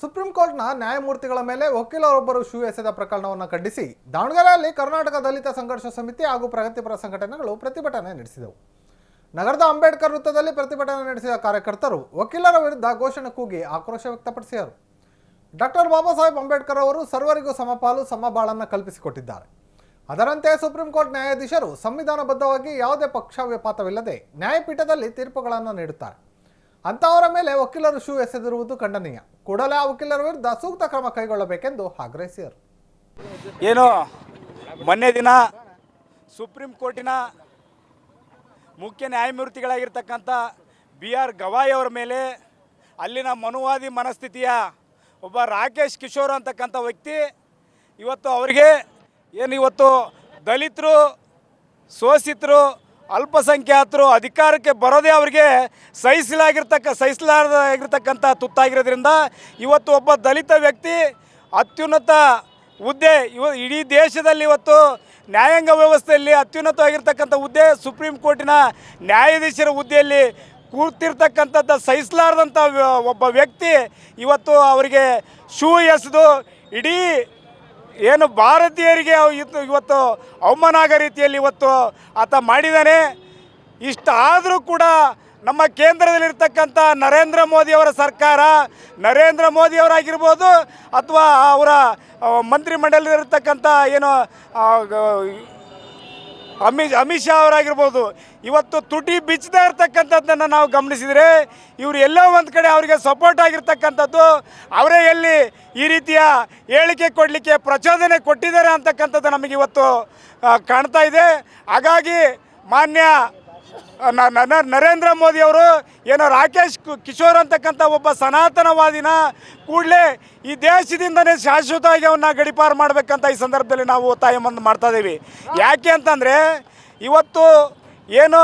Supreme ಕೋರ್ಟ್ನ ನ್ಯಾಯಮೂರ್ತಿಗಳ ಮೇಲೆ ವಕೀಲರೊಬ್ಬರು ಶೂ ಎಸೆದ ಪ್ರಕರಣವನ್ನು ಖಂಡಿಸಿ, ದಾವಣಗೆರೆಯಲ್ಲಿ ಕರ್ನಾಟಕ ದಲಿತ ಸಂಘರ್ಷ ಸಮಿತಿ ಹಾಗೂ ಪ್ರಗತಿಪರ ಸಂಘಟನೆಗಳು ಪ್ರತಿಭಟನೆ ನಡೆಸಿದವು. ನಗರದ ಅಂಬೇಡ್ಕರ್ ವೃತ್ತದಲ್ಲಿ ಪ್ರತಿಭಟನೆ ನಡೆಸಿದ ಕಾರ್ಯಕರ್ತರು ವಕೀಲರ ವಿರುದ್ಧ ಘೋಷಣೆ ಕೂಗಿ ಆಕ್ರೋಶ ವ್ಯಕ್ತಪಡಿಸಿದರು. ಡಾಕ್ಟರ್ ಬಾಬಾ ಸಾಹೇಬ್ ಅಂಬೇಡ್ಕರ್ ಅವರು ಸರ್ವರಿಗೂ ಸಮಪಾಲು, ಸಮಬಾಳನ್ನು ಕಲ್ಪಿಸಿಕೊಟ್ಟಿದ್ದಾರೆ. ಅದರಂತೆ ಸುಪ್ರೀಂ ಕೋರ್ಟ್ ನ್ಯಾಯಾಧೀಶರು ಸಂವಿಧಾನಬದ್ಧವಾಗಿ ಯಾವುದೇ ಪಕ್ಷಪಾತವಿಲ್ಲದೆ ನ್ಯಾಯಪೀಠದಲ್ಲಿ ತೀರ್ಪುಗಳನ್ನು ನೀಡುತ್ತಾರೆ. ಅಂತಹವರ ಮೇಲೆ ವಕೀಲರು ಶೂ ಎಸೆದಿರುವುದು ಖಂಡನೀಯ. ಕೂಡಲೇ ಆ ವಕೀಲರ ವಿರುದ್ಧ ಸೂಕ್ತ ಕ್ರಮ ಕೈಗೊಳ್ಳಬೇಕೆಂದು ಆಗ್ರಹಿಸಿದರು. ಏನು, ಮೊನ್ನೆ ದಿನ ಸುಪ್ರೀಂ ಕೋರ್ಟಿನ ಮುಖ್ಯ ನ್ಯಾಯಮೂರ್ತಿಗಳಾಗಿರ್ತಕ್ಕಂಥ ಬಿ ಆರ್ ಗವಾಯಿ ಅವರ ಮೇಲೆ ಅಲ್ಲಿನ ಮನುವಾದಿ ಮನಸ್ಥಿತಿಯ ಒಬ್ಬ ರಾಕೇಶ್ ಕಿಶೋರ್ ಅಂತಕ್ಕಂಥ ವ್ಯಕ್ತಿ ಇವತ್ತು ಅವರಿಗೆ ಏನು ಇವತ್ತು ದಲಿತರು, ಶೋಷಿತರು ಅಲ್ಪಸಂಖ್ಯಾತರು ಅಧಿಕಾರಕ್ಕೆ ಬರೋದೇ ಅವರಿಗೆ ಸಹಿಸಲಾಗಿರ್ತಕ್ಕ ಸಹಿಸಲಾಗಿರ್ತಕ್ಕಂಥ ತುತ್ತಾಗಿರೋದ್ರಿಂದ ಇವತ್ತು ಒಬ್ಬ ದಲಿತ ವ್ಯಕ್ತಿ ಅತ್ಯುನ್ನತ ಹುದ್ದೆ, ಇವ ಇಡೀ ದೇಶದಲ್ಲಿ ಇವತ್ತು ನ್ಯಾಯಾಂಗ ವ್ಯವಸ್ಥೆಯಲ್ಲಿ ಅತ್ಯುನ್ನತವಾಗಿರ್ತಕ್ಕಂಥ ಹುದ್ದೆ ಸುಪ್ರೀಂ ಕೋರ್ಟಿನ ನ್ಯಾಯಾಧೀಶರ ಹುದ್ದೆಯಲ್ಲಿ ಕೂರ್ತಿರ್ತಕ್ಕಂಥದ್ದು ಸಹಿಸಲಾರದಂಥ ಒಬ್ಬ ವ್ಯಕ್ತಿ ಇವತ್ತು ಅವರಿಗೆ ಶೂ ಎಸೆದು ಇಡೀ ಏನು ಭಾರತೀಯರಿಗೆ ಇವತ್ತು ಅವಮಾನ ಆಗೋ ರೀತಿಯಲ್ಲಿ ಇವತ್ತು ಆತ ಮಾಡಿದ್ದಾನೆ. ಇಷ್ಟಾದರೂ ಕೂಡ ನಮ್ಮ ಕೇಂದ್ರದಲ್ಲಿರ್ತಕ್ಕಂಥ ನರೇಂದ್ರ ಮೋದಿಯವರ ಸರ್ಕಾರ, ನರೇಂದ್ರ ಮೋದಿಯವರಾಗಿರ್ಬೋದು ಅಥವಾ ಅವರ ಮಂತ್ರಿಮಂಡಲದಲ್ಲಿರ್ತಕ್ಕಂಥ ಏನು ಅಮಿತ್ ಅಮಿತ್ ಶಾ ಅವರಾಗಿರ್ಬೋದು, ಇವತ್ತು ತುಟಿ ಬಿಚ್ಚದೇ ಇರ್ತಕ್ಕಂಥದ್ದನ್ನು ನಾವು ಗಮನಿಸಿದರೆ ಇವರು ಎಲ್ಲೋ ಒಂದು ಕಡೆ ಅವರಿಗೆ ಸಪೋರ್ಟ್ ಆಗಿರ್ತಕ್ಕಂಥದ್ದು, ಅವರೇ ಎಲ್ಲಿ ಈ ರೀತಿಯ ಹೇಳಿಕೆ ಕೊಡಲಿಕ್ಕೆ ಪ್ರಚೋದನೆ ಕೊಟ್ಟಿದ್ದಾರೆ ಅಂತಕ್ಕಂಥದ್ದು ನಮಗೆ ಇವತ್ತು ಕಾಣ್ತಾ ಇದೆ. ಹಾಗಾಗಿ ಮಾನ್ಯ ನರೇಂದ್ರ ಮೋದಿ ಅವರು ಏನೋ ರಾಕೇಶ್ ಕಿಶೋರ್ ಅಂತಕ್ಕಂಥ ಒಬ್ಬ ಸನಾತನವಾದಿನ ಕೂಡಲೇ ಈ ದೇಶದಿಂದನೇ ಶಾಶ್ವತವಾಗಿ ಅವನ್ನ ಗಡಿಪಾರು ಮಾಡಬೇಕಂತ ಈ ಸಂದರ್ಭದಲ್ಲಿ ನಾವು ಒತ್ತಾಯ ಮಾಡ್ತಾ ಇದ್ದೀವಿ. ಯಾಕೆ ಅಂತಂದರೆ ಇವತ್ತು ಏನು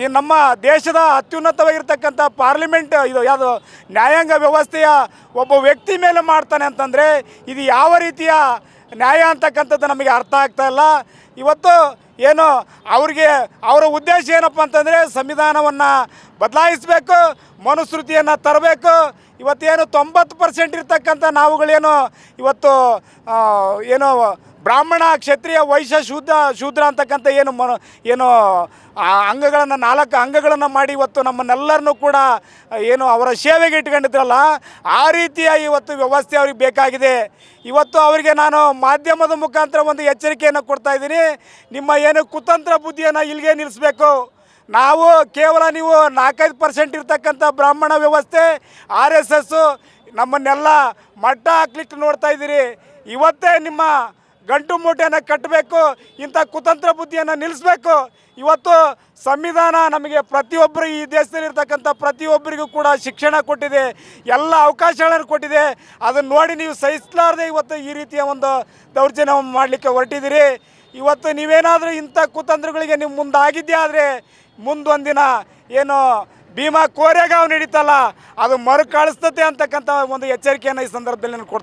ಈ ನಮ್ಮ ದೇಶದ ಅತ್ಯುನ್ನತವಾಗಿರ್ತಕ್ಕಂಥ ಪಾರ್ಲಿಮೆಂಟ್, ಇದು ಯಾವುದು, ನ್ಯಾಯಾಂಗ ವ್ಯವಸ್ಥೆಯ ಒಬ್ಬ ವ್ಯಕ್ತಿ ಮೇಲೆ ಮಾಡ್ತಾನೆ ಅಂತಂದರೆ, ಇದು ಯಾವ ರೀತಿಯ ನ್ಯಾಯ ಅಂತಕ್ಕಂಥದ್ದು ನಮಗೆ ಅರ್ಥ ಆಗ್ತಾ ಇಲ್ಲ. ಇವತ್ತು ಏನು, ಅವ್ರಿಗೆ, ಅವರ ಉದ್ದೇಶ ಏನಪ್ಪ ಅಂತಂದರೆ, ಸಂವಿಧಾನವನ್ನು ಬದಲಾಯಿಸಬೇಕು ಮನುಸ್ಮೃತಿಯನ್ನು ತರಬೇಕು ಇವತ್ತೇನು ತೊಂಬತ್ತು ಪರ್ಸೆಂಟ್ ಇರ್ತಕ್ಕಂಥ ನಾವುಗಳೇನು ಇವತ್ತು ಏನು ಬ್ರಾಹ್ಮಣ ಕ್ಷತ್ರಿಯ ವೈಶ್ಯ ಶೂದ್ರ ಶೂದ್ರ ಅಂತಕ್ಕಂಥ ಏನು ಮ ಏನು, ಆ, ಅಂಗಗಳನ್ನು, ನಾಲ್ಕು ಅಂಗಗಳನ್ನು ಮಾಡಿ ಇವತ್ತು ನಮ್ಮನ್ನೆಲ್ಲರನ್ನೂ ಕೂಡ, ಏನು ಅವರ ಸೇವೆಗೆ ಇಟ್ಕೊಂಡಿದ್ರಲ್ಲ, ಆ ರೀತಿಯ ಇವತ್ತು ವ್ಯವಸ್ಥೆ ಅವ್ರಿಗೆ ಬೇಕಾಗಿದೆ. ಇವತ್ತು ಅವರಿಗೆ ನಾನು ಮಾಧ್ಯಮದ ಮುಖಾಂತರ ಒಂದು ಎಚ್ಚರಿಕೆಯನ್ನು ಕೊಡ್ತಾ ಇದ್ದೀನಿ. ನಿಮ್ಮ ಏನು ಕುತಂತ್ರ ಬುದ್ಧಿಯನ್ನು ಇಲ್ಲಿಗೆ ನಿಲ್ಲಿಸಬೇಕು. ನಾವು ಕೇವಲ ನೀವು ನಾಲ್ಕೈದು ಪರ್ಸೆಂಟ್ ಇರ್ತಕ್ಕಂಥ ಬ್ರಾಹ್ಮಣ ವ್ಯವಸ್ಥೆ, ಆರ್ ಎಸ್ ಎಸ್ಸು, ನಮ್ಮನ್ನೆಲ್ಲ ಮಟ್ಟ ಹಾಕ್ಲಿಕ್ಕೆ ನೋಡ್ತಾ ಇದ್ದೀರಿ. ಇವತ್ತೇ ನಿಮ್ಮ ಗಂಟು ಮೂಟೆಯನ್ನು ಕಟ್ಟಬೇಕು, ಇಂಥ ಕುತಂತ್ರ ಬುದ್ಧಿಯನ್ನು ನಿಲ್ಲಿಸಬೇಕು. ಇವತ್ತು ಸಂವಿಧಾನ ನಮಗೆ ಪ್ರತಿಯೊಬ್ಬರು ಈ ದೇಶದಲ್ಲಿರ್ತಕ್ಕಂಥ ಪ್ರತಿಯೊಬ್ಬರಿಗೂ ಕೂಡ ಶಿಕ್ಷಣ ಕೊಟ್ಟಿದೆ, ಎಲ್ಲ ಅವಕಾಶಗಳನ್ನು ಕೊಟ್ಟಿದೆ. ಅದನ್ನು ನೋಡಿ ನೀವು ಸಹಿಸಲಾರದೆ ಇವತ್ತು ಈ ರೀತಿಯ ಒಂದು ದೌರ್ಜನ್ಯ ಮಾಡಲಿಕ್ಕೆ ಹೊರಟಿದ್ದೀರಿ. ಇವತ್ತು ನೀವೇನಾದರೂ ಇಂಥ ಕುತಂತ್ರಗಳಿಗೆ ನೀವು ಮುಂದಾಗಿದ್ದೇ ಆದರೆ ಮುಂದೊಂದಿನ ಏನು ಭೀಮಾ ಕೋರೆಗಾವ್ ನಡೀತಲ್ಲ ಅದು ಮರುಕಳಿಸ್ತತೆ ಅಂತಕ್ಕಂಥ ಒಂದು ಎಚ್ಚರಿಕೆಯನ್ನು ಈ ಸಂದರ್ಭದಲ್ಲಿ ನಾನು ಕೊಡ್ತಾ